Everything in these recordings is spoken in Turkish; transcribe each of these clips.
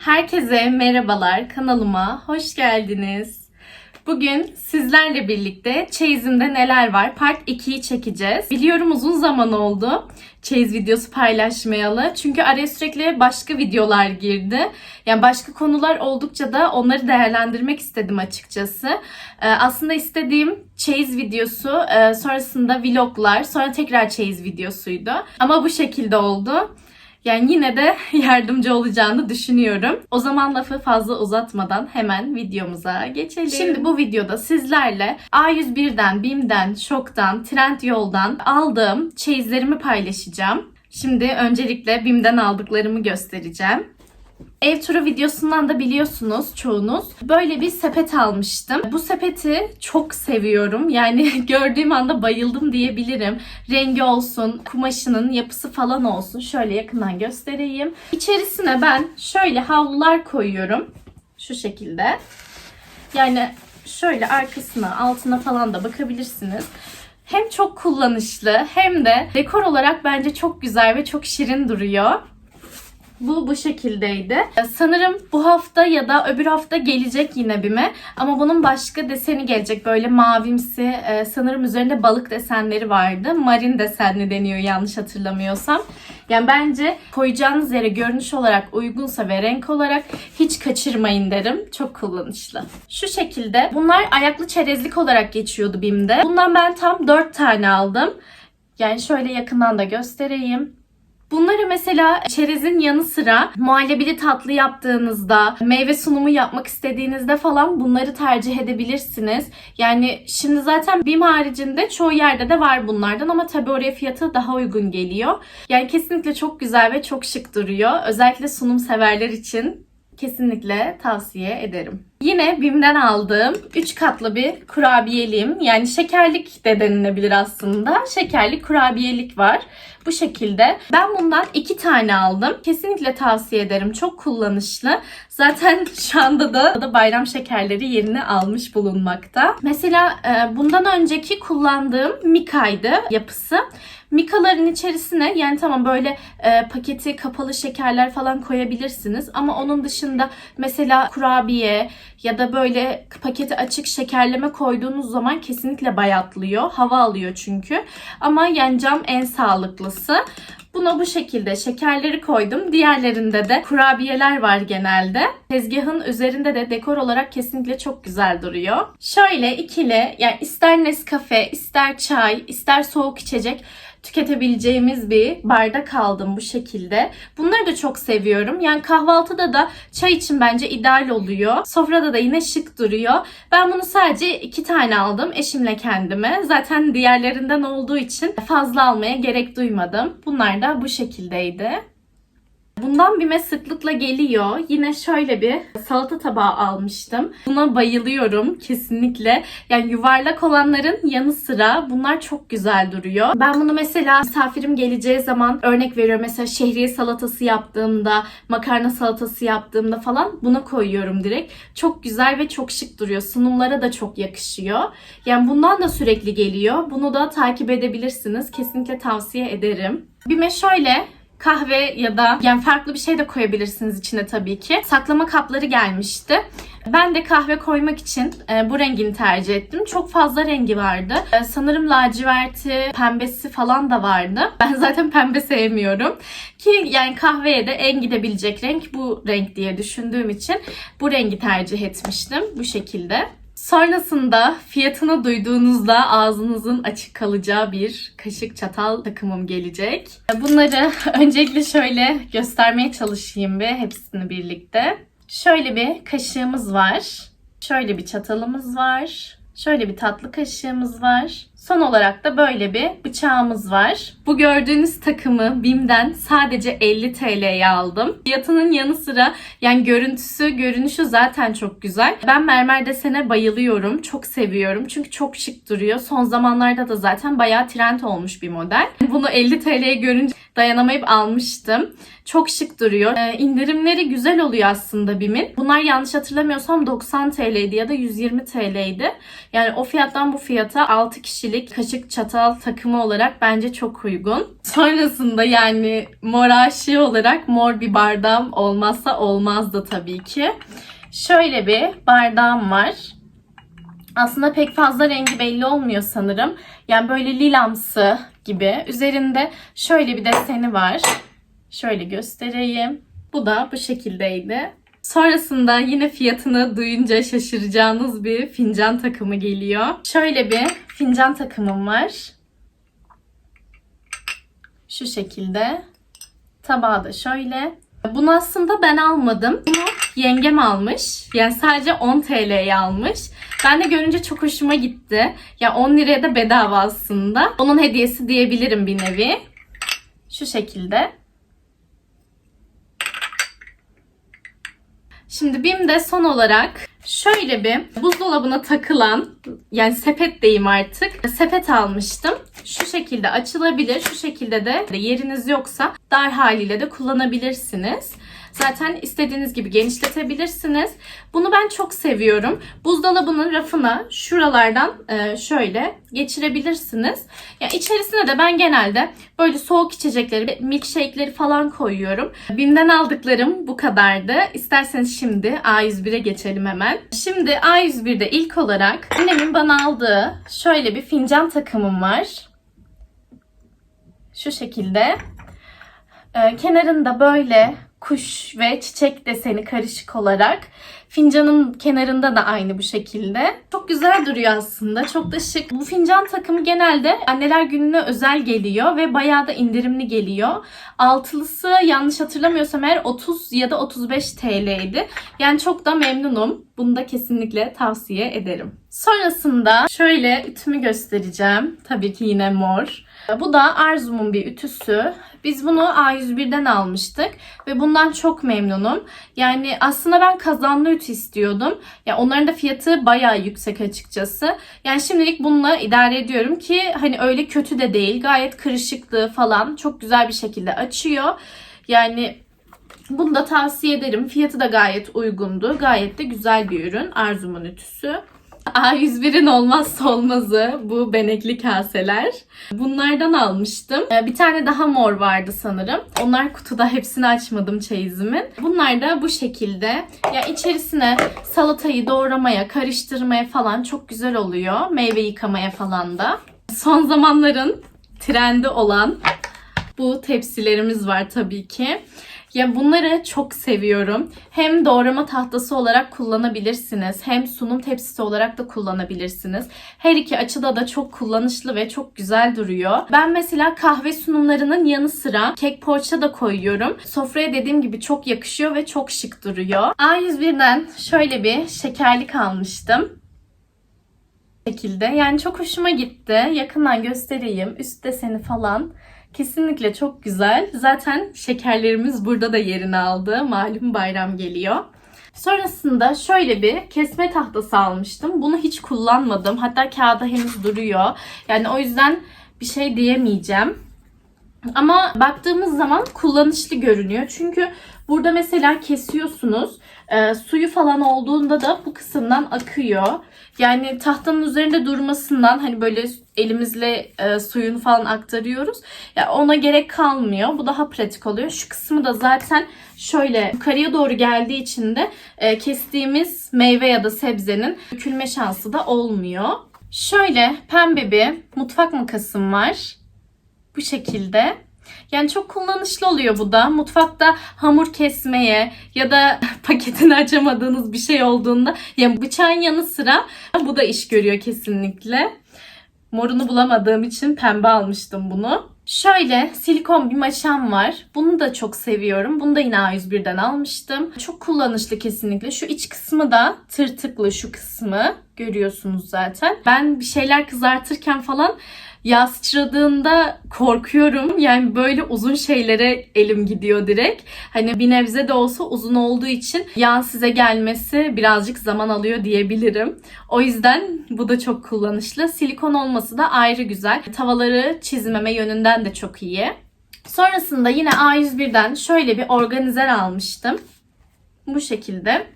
Herkese merhabalar kanalıma hoş geldiniz. Bugün sizlerle birlikte çeyizimde neler var part 2'yi çekeceğiz. Biliyorum uzun zaman oldu çeyiz videosu paylaşmayalı. Çünkü araya sürekli başka videolar girdi. Yani başka konular oldukça da onları değerlendirmek istedim açıkçası. Ee, aslında istediğim çeyiz videosu, e, sonrasında vloglar, sonra tekrar çeyiz videosuydu. Ama bu şekilde oldu. Yani yine de yardımcı olacağını düşünüyorum. O zaman lafı fazla uzatmadan hemen videomuza geçelim. Şimdi bu videoda sizlerle A101'den, BİM'den, Şok'tan, Trendyol'dan aldığım çeyizlerimi paylaşacağım. Şimdi öncelikle BİM'den aldıklarımı göstereceğim. Ev turu videosundan da biliyorsunuz çoğunuz. Böyle bir sepet almıştım. Bu sepeti çok seviyorum. Yani gördüğüm anda bayıldım diyebilirim. Rengi olsun, kumaşının yapısı falan olsun. Şöyle yakından göstereyim. İçerisine ben şöyle havlular koyuyorum. Şu şekilde. Yani şöyle arkasına, altına falan da bakabilirsiniz hem çok kullanışlı hem de dekor olarak bence çok güzel ve çok şirin duruyor. Bu bu şekildeydi. Sanırım bu hafta ya da öbür hafta gelecek yine bime. Ama bunun başka deseni gelecek. Böyle mavimsi. e, Sanırım üzerinde balık desenleri vardı. Marin desenli deniyor yanlış hatırlamıyorsam. Yani bence koyacağınız yere görünüş olarak uygunsa ve renk olarak hiç kaçırmayın derim. Çok kullanışlı. Şu şekilde. Bunlar ayaklı çerezlik olarak geçiyordu BİM'de. Bundan ben tam 4 tane aldım. Yani şöyle yakından da göstereyim. Bunları mesela çerezin yanı sıra muhallebili tatlı yaptığınızda, meyve sunumu yapmak istediğinizde falan bunları tercih edebilirsiniz. Yani şimdi zaten BİM haricinde çoğu yerde de var bunlardan ama tabii oraya fiyatı daha uygun geliyor. Yani kesinlikle çok güzel ve çok şık duruyor. Özellikle sunum severler için kesinlikle tavsiye ederim. Yine BİM'den aldığım 3 katlı bir kurabiyeliğim. Yani şekerlik de denilebilir aslında. Şekerli kurabiyelik var. Bu şekilde. Ben bundan 2 tane aldım. Kesinlikle tavsiye ederim. Çok kullanışlı. Zaten şu anda da, da bayram şekerleri yerini almış bulunmakta. Mesela e, bundan önceki kullandığım Mika'ydı yapısı. Mikaların içerisine yani tamam böyle e, paketi kapalı şekerler falan koyabilirsiniz ama onun dışında mesela kurabiye ya da böyle paketi açık şekerleme koyduğunuz zaman kesinlikle bayatlıyor. Hava alıyor çünkü. Ama yani cam en sağlıklısı. Buna bu şekilde şekerleri koydum. Diğerlerinde de kurabiyeler var genelde. Tezgahın üzerinde de dekor olarak kesinlikle çok güzel duruyor. Şöyle ikili yani ister Nescafe, ister çay, ister soğuk içecek tüketebileceğimiz bir bardak aldım bu şekilde. Bunları da çok seviyorum. Yani kahvaltıda da çay için bence ideal oluyor. Sofrada da yine şık duruyor. Ben bunu sadece iki tane aldım eşimle kendime. Zaten diğerlerinden olduğu için fazla almaya gerek duymadım. Bunlar da bu şekildeydi. Bundan bime sıklıkla geliyor. Yine şöyle bir salata tabağı almıştım. Buna bayılıyorum kesinlikle. Yani yuvarlak olanların yanı sıra bunlar çok güzel duruyor. Ben bunu mesela misafirim geleceği zaman örnek veriyorum. Mesela şehriye salatası yaptığımda, makarna salatası yaptığımda falan buna koyuyorum direkt. Çok güzel ve çok şık duruyor. Sunumlara da çok yakışıyor. Yani bundan da sürekli geliyor. Bunu da takip edebilirsiniz. Kesinlikle tavsiye ederim. Bime şöyle kahve ya da yani farklı bir şey de koyabilirsiniz içine tabii ki. Saklama kapları gelmişti. Ben de kahve koymak için e, bu rengini tercih ettim. Çok fazla rengi vardı. E, sanırım laciverti, pembesi falan da vardı. Ben zaten pembe sevmiyorum. Ki yani kahveye de en gidebilecek renk bu renk diye düşündüğüm için bu rengi tercih etmiştim. Bu şekilde. Sonrasında fiyatını duyduğunuzda ağzınızın açık kalacağı bir kaşık çatal takımım gelecek. Bunları öncelikle şöyle göstermeye çalışayım bir hepsini birlikte. Şöyle bir kaşığımız var. Şöyle bir çatalımız var. Şöyle bir tatlı kaşığımız var. Son olarak da böyle bir bıçağımız var. Bu gördüğünüz takımı BİM'den sadece 50 TL'ye aldım. Fiyatının yanı sıra yani görüntüsü, görünüşü zaten çok güzel. Ben mermer desene bayılıyorum. Çok seviyorum. Çünkü çok şık duruyor. Son zamanlarda da zaten bayağı trend olmuş bir model. Bunu 50 TL'ye görünce dayanamayıp almıştım. Çok şık duruyor. Ee, indirimleri güzel oluyor aslında BİM'in. Bunlar yanlış hatırlamıyorsam 90 TL'ydi ya da 120 TL'ydi. Yani o fiyattan bu fiyata 6 kişilik kaşık çatal takımı olarak bence çok uygun. Sonrasında yani mor aşığı olarak mor bir bardağım olmazsa olmazdı tabii ki. Şöyle bir bardağım var. Aslında pek fazla rengi belli olmuyor sanırım. Yani böyle lilamsı gibi. Üzerinde şöyle bir deseni var. Şöyle göstereyim. Bu da bu şekildeydi. Sonrasında yine fiyatını duyunca şaşıracağınız bir fincan takımı geliyor. Şöyle bir fincan takımım var. Şu şekilde. Tabağı da şöyle. Bunu aslında ben almadım. Bunu yengem almış. Yani sadece 10 TL'ye almış. Ben de görünce çok hoşuma gitti. Ya 10 liraya da bedava aslında. Onun hediyesi diyebilirim bir nevi. Şu şekilde. Şimdi BİM'de son olarak şöyle bir buzdolabına takılan yani sepet diyeyim artık sepet almıştım. Şu şekilde açılabilir. Şu şekilde de yeriniz yoksa dar haliyle de kullanabilirsiniz. Zaten istediğiniz gibi genişletebilirsiniz. Bunu ben çok seviyorum. Buzdolabının rafına şuralardan e, şöyle geçirebilirsiniz. Ya içerisine de ben genelde böyle soğuk içecekleri, milkshake'leri falan koyuyorum. Bim'den aldıklarım bu kadardı. İsterseniz şimdi A101'e geçelim hemen. Şimdi A101'de ilk olarak annemin bana aldığı şöyle bir fincan takımım var. Şu şekilde. Ee, kenarında böyle kuş ve çiçek deseni karışık olarak. Fincanın kenarında da aynı bu şekilde. Çok güzel duruyor aslında. Çok da şık. Bu fincan takımı genelde anneler gününe özel geliyor ve bayağı da indirimli geliyor. Altılısı yanlış hatırlamıyorsam eğer 30 ya da 35 TL'ydi. Yani çok da memnunum. Bunu da kesinlikle tavsiye ederim. Sonrasında şöyle ütümü göstereceğim. Tabii ki yine mor. Bu da Arzum'un bir ütüsü. Biz bunu A101'den almıştık ve bundan çok memnunum. Yani aslında ben kazanlı ütü istiyordum. Ya onların da fiyatı bayağı yüksek açıkçası. Yani şimdilik bununla idare ediyorum ki hani öyle kötü de değil. Gayet kırışıklığı falan çok güzel bir şekilde açıyor. Yani bunu da tavsiye ederim. Fiyatı da gayet uygundu. Gayet de güzel bir ürün. Arzum'un ütüsü. A101'in olmazsa olmazı bu benekli kaseler. Bunlardan almıştım. Ee, Bir tane daha mor vardı sanırım. Onlar kutuda hepsini açmadım çeyizimin. Bunlar da bu şekilde. Ya içerisine salatayı doğramaya, karıştırmaya falan çok güzel oluyor. Meyve yıkamaya falan da. Son zamanların trendi olan bu tepsilerimiz var tabii ki. Ya bunları çok seviyorum. Hem doğrama tahtası olarak kullanabilirsiniz. Hem sunum tepsisi olarak da kullanabilirsiniz. Her iki açıda da çok kullanışlı ve çok güzel duruyor. Ben mesela kahve sunumlarının yanı sıra kek poğaça da koyuyorum. Sofraya dediğim gibi çok yakışıyor ve çok şık duruyor. A101'den şöyle bir şekerlik almıştım şekilde. Yani çok hoşuma gitti. Yakından göstereyim. Üst deseni falan. Kesinlikle çok güzel. Zaten şekerlerimiz burada da yerini aldı. Malum bayram geliyor. Sonrasında şöyle bir kesme tahtası almıştım. Bunu hiç kullanmadım. Hatta kağıda henüz duruyor. Yani o yüzden bir şey diyemeyeceğim. Ama baktığımız zaman kullanışlı görünüyor. Çünkü burada mesela kesiyorsunuz. E, suyu falan olduğunda da bu kısımdan akıyor. Yani tahtanın üzerinde durmasından hani böyle elimizle e, suyunu falan aktarıyoruz. Ya ona gerek kalmıyor. Bu daha pratik oluyor. Şu kısmı da zaten şöyle yukarıya doğru geldiği için de e, kestiğimiz meyve ya da sebzenin dökülme şansı da olmuyor. Şöyle pembe bir mutfak makasım var. Bu şekilde. Yani çok kullanışlı oluyor bu da. Mutfakta hamur kesmeye ya da paketini açamadığınız bir şey olduğunda yani bıçağın yanı sıra bu da iş görüyor kesinlikle. Morunu bulamadığım için pembe almıştım bunu. Şöyle silikon bir maşam var. Bunu da çok seviyorum. Bunu da yine A101'den almıştım. Çok kullanışlı kesinlikle. Şu iç kısmı da tırtıklı şu kısmı. Görüyorsunuz zaten. Ben bir şeyler kızartırken falan yağ sıçradığında korkuyorum. Yani böyle uzun şeylere elim gidiyor direkt. Hani bir nebze de olsa uzun olduğu için yağ size gelmesi birazcık zaman alıyor diyebilirim. O yüzden bu da çok kullanışlı. Silikon olması da ayrı güzel. Tavaları çizmeme yönünden de çok iyi. Sonrasında yine A101'den şöyle bir organizer almıştım. Bu şekilde.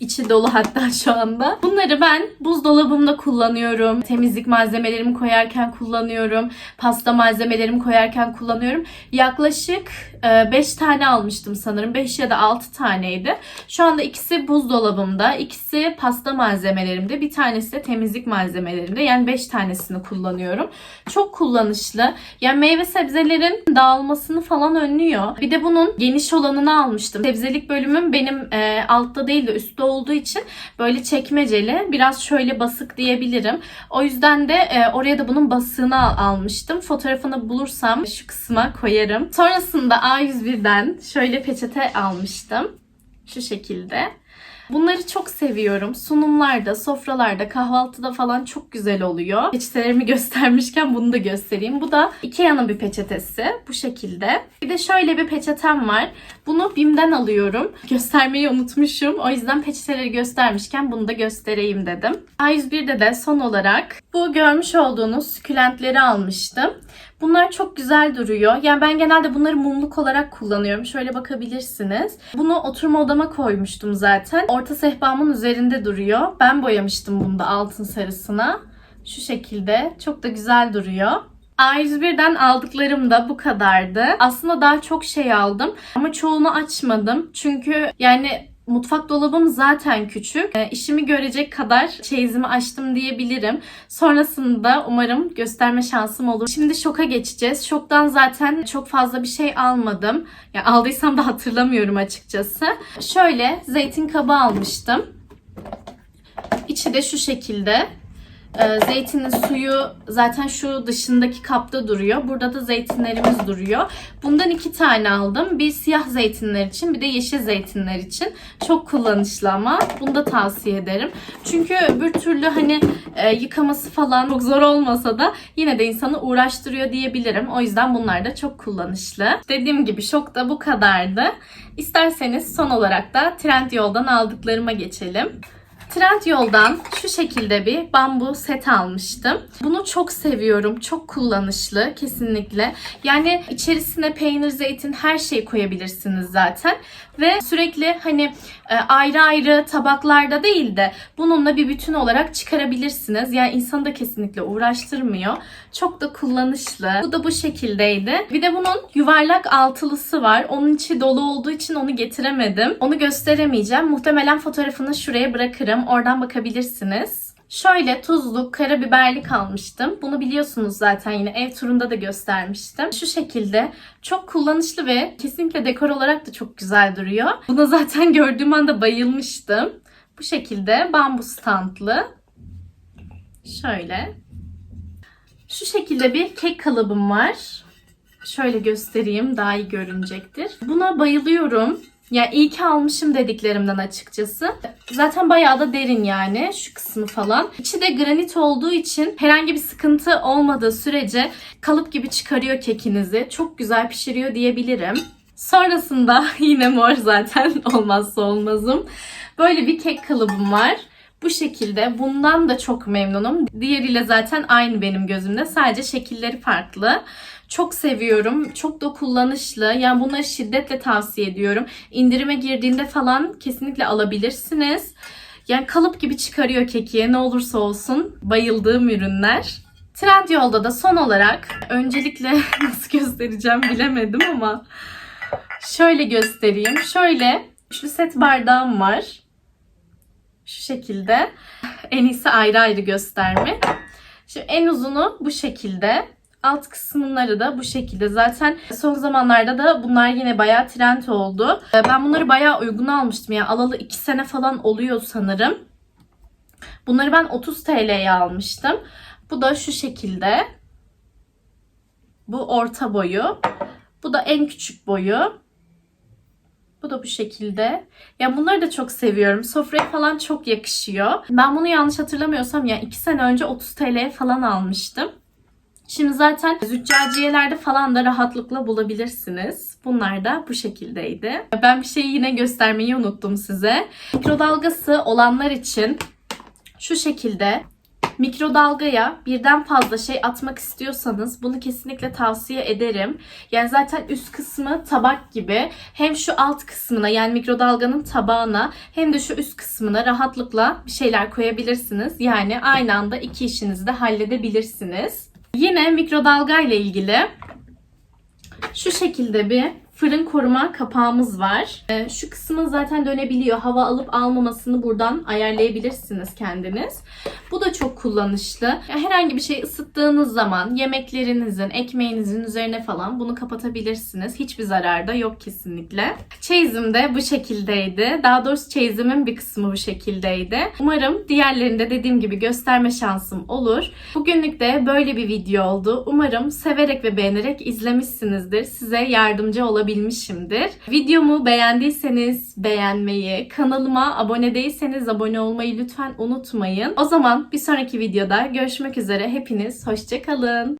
İçi dolu hatta şu anda. Bunları ben buzdolabımda kullanıyorum. Temizlik malzemelerimi koyarken kullanıyorum. Pasta malzemelerimi koyarken kullanıyorum. Yaklaşık 5 tane almıştım sanırım. 5 ya da 6 taneydi. Şu anda ikisi buzdolabımda. ikisi pasta malzemelerimde. Bir tanesi de temizlik malzemelerimde. Yani 5 tanesini kullanıyorum. Çok kullanışlı. Yani meyve sebzelerin dağılmasını falan önlüyor. Bir de bunun geniş olanını almıştım. Sebzelik bölümüm benim e, altta değil de üstte olduğu için böyle çekmeceli. Biraz şöyle basık diyebilirim. O yüzden de e, oraya da bunun basığını al- almıştım. Fotoğrafını bulursam şu kısma koyarım. Sonrasında A101'den şöyle peçete almıştım. Şu şekilde. Bunları çok seviyorum. Sunumlarda, sofralarda, kahvaltıda falan çok güzel oluyor. Peçetelerimi göstermişken bunu da göstereyim. Bu da Ikea'nın bir peçetesi. Bu şekilde. Bir de şöyle bir peçetem var. Bunu BİM'den alıyorum. Göstermeyi unutmuşum. O yüzden peçeteleri göstermişken bunu da göstereyim dedim. A101'de de son olarak bu görmüş olduğunuz sükülentleri almıştım. Bunlar çok güzel duruyor. Yani ben genelde bunları mumluk olarak kullanıyorum. Şöyle bakabilirsiniz. Bunu oturma odama koymuştum zaten. Orta sehpamın üzerinde duruyor. Ben boyamıştım bunu da altın sarısına. Şu şekilde. Çok da güzel duruyor. A101'den aldıklarım da bu kadardı. Aslında daha çok şey aldım ama çoğunu açmadım. Çünkü yani mutfak dolabım zaten küçük. E, işimi görecek kadar çeyizimi açtım diyebilirim. Sonrasında umarım gösterme şansım olur. Şimdi şoka geçeceğiz. Şoktan zaten çok fazla bir şey almadım. Ya aldıysam da hatırlamıyorum açıkçası. Şöyle zeytin kabı almıştım. İçi de şu şekilde. Ee, zeytinin suyu zaten şu dışındaki kapta duruyor. Burada da zeytinlerimiz duruyor. Bundan iki tane aldım. Bir siyah zeytinler için bir de yeşil zeytinler için. Çok kullanışlı ama bunu da tavsiye ederim. Çünkü bir türlü hani e, yıkaması falan çok zor olmasa da yine de insanı uğraştırıyor diyebilirim. O yüzden bunlar da çok kullanışlı. Dediğim gibi şok da bu kadardı. İsterseniz son olarak da Trendyol'dan aldıklarıma geçelim. Trendyol'dan şu şekilde bir bambu set almıştım. Bunu çok seviyorum. Çok kullanışlı kesinlikle. Yani içerisine peynir, zeytin her şeyi koyabilirsiniz zaten. Ve sürekli hani e, ayrı ayrı tabaklarda değil de bununla bir bütün olarak çıkarabilirsiniz. Yani insanı da kesinlikle uğraştırmıyor. Çok da kullanışlı. Bu da bu şekildeydi. Bir de bunun yuvarlak altılısı var. Onun içi dolu olduğu için onu getiremedim. Onu gösteremeyeceğim. Muhtemelen fotoğrafını şuraya bırakırım. Oradan bakabilirsiniz. Şöyle tuzluk, karabiberlik almıştım. Bunu biliyorsunuz zaten yine ev turunda da göstermiştim. Şu şekilde çok kullanışlı ve kesinlikle dekor olarak da çok güzel duruyor. Buna zaten gördüğüm anda bayılmıştım. Bu şekilde bambu standlı. Şöyle. Şu şekilde bir kek kalıbım var. Şöyle göstereyim daha iyi görünecektir. Buna bayılıyorum. Ya iyi ki almışım dediklerimden açıkçası. Zaten bayağı da derin yani şu kısmı falan. İçi de granit olduğu için herhangi bir sıkıntı olmadığı sürece kalıp gibi çıkarıyor kekinizi. Çok güzel pişiriyor diyebilirim. Sonrasında yine mor zaten olmazsa olmazım. Böyle bir kek kalıbım var. Bu şekilde bundan da çok memnunum. Diğeriyle zaten aynı benim gözümde. Sadece şekilleri farklı. Çok seviyorum. Çok da kullanışlı. Yani bunları şiddetle tavsiye ediyorum. İndirime girdiğinde falan kesinlikle alabilirsiniz. Yani kalıp gibi çıkarıyor keki. Ne olursa olsun bayıldığım ürünler. Trendyol'da da son olarak öncelikle nasıl göstereceğim bilemedim ama şöyle göstereyim. Şöyle şu set bardağım var. Şu şekilde. En iyisi ayrı ayrı gösterme. Şu en uzunu bu şekilde. Alt kısımları da bu şekilde. Zaten son zamanlarda da bunlar yine bayağı trend oldu. Ben bunları bayağı uygun almıştım. Yani alalı 2 sene falan oluyor sanırım. Bunları ben 30 TL'ye almıştım. Bu da şu şekilde. Bu orta boyu. Bu da en küçük boyu. Bu da bu şekilde. Ya bunları da çok seviyorum. Sofraya falan çok yakışıyor. Ben bunu yanlış hatırlamıyorsam ya 2 sene önce 30 TL'ye falan almıştım. Şimdi zaten züccaciyelerde falan da rahatlıkla bulabilirsiniz. Bunlar da bu şekildeydi. Ben bir şeyi yine göstermeyi unuttum size. Mikrodalgası olanlar için şu şekilde Mikrodalgaya birden fazla şey atmak istiyorsanız bunu kesinlikle tavsiye ederim. Yani zaten üst kısmı tabak gibi. Hem şu alt kısmına yani mikrodalganın tabağına hem de şu üst kısmına rahatlıkla bir şeyler koyabilirsiniz. Yani aynı anda iki işinizi de halledebilirsiniz. Yine mikrodalga ile ilgili şu şekilde bir fırın koruma kapağımız var. Ee, Şu kısmı zaten dönebiliyor. Hava alıp almamasını buradan ayarlayabilirsiniz kendiniz. Bu da çok kullanışlı. Herhangi bir şey ısıttığınız zaman yemeklerinizin, ekmeğinizin üzerine falan bunu kapatabilirsiniz. Hiçbir zararı da yok kesinlikle. Çeyizim de bu şekildeydi. Daha doğrusu çeyizimin bir kısmı bu şekildeydi. Umarım diğerlerinde dediğim gibi gösterme şansım olur. Bugünlük de böyle bir video oldu. Umarım severek ve beğenerek izlemişsinizdir. Size yardımcı olabilmişimdir. Videomu beğendiyseniz beğenmeyi, kanalıma abone değilseniz abone olmayı lütfen unutmayın. O zaman bir sonraki videoda görüşmek üzere. Hepiniz hoşçakalın.